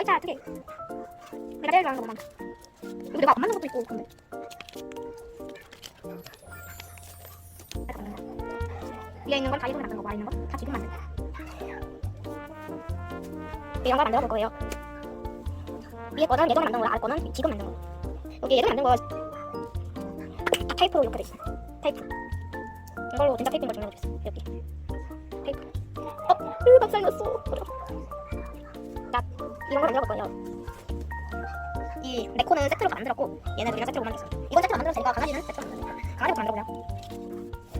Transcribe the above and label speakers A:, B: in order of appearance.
A: 어이차 어떡해. 내가 제일 좋아하는 거 만져 이거 내가 안 만든 것도 있고 근데. 이렇게. 위에 있는 건다 이분이 만든 거고 아래 있는 건다 지금 만든 거 이런 걸 만들어 볼 거예요. 위에 거는 예전에 만든 거고 아래 거는 지금 만든 거 여기 예전에 만든 거다 테이프로 이렇게 돼 있어. 테이프. 이걸로 진짜 테이프인 걸 증명해 줬어. 여기 테이프. 어? 으 박살 났어. 자 이런 걸 만들어 볼 거예요. 이 네코는 세트로 만들었고 얘는 우리가 세트로 만들었어 이건 세트로 만들었으니까 강아지는 세트로 만들었어 강아지부터 만들어보자